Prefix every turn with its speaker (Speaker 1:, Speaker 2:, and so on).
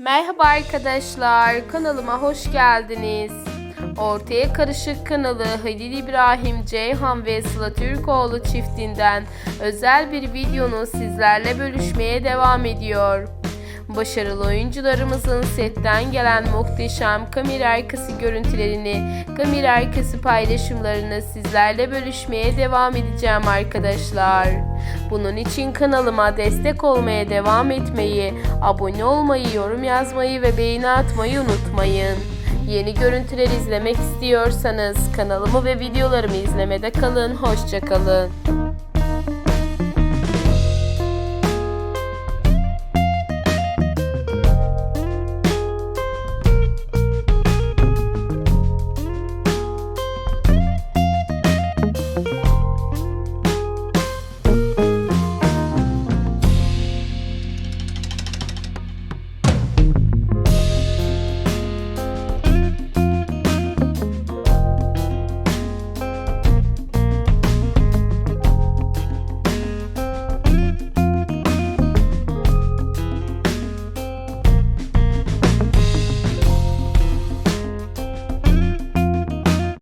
Speaker 1: Merhaba arkadaşlar, kanalıma hoş geldiniz. Ortaya Karışık kanalı Halil İbrahim Ceyhan ve Sıla Türkoğlu çiftinden özel bir videonu sizlerle bölüşmeye devam ediyor. Başarılı oyuncularımızın setten gelen muhteşem kamera arkası görüntülerini, kamera arkası paylaşımlarını sizlerle bölüşmeye devam edeceğim arkadaşlar. Bunun için kanalıma destek olmaya devam etmeyi, abone olmayı, yorum yazmayı ve beğeni atmayı unutmayın. Yeni görüntüler izlemek istiyorsanız kanalımı ve videolarımı izlemede kalın. Hoşçakalın.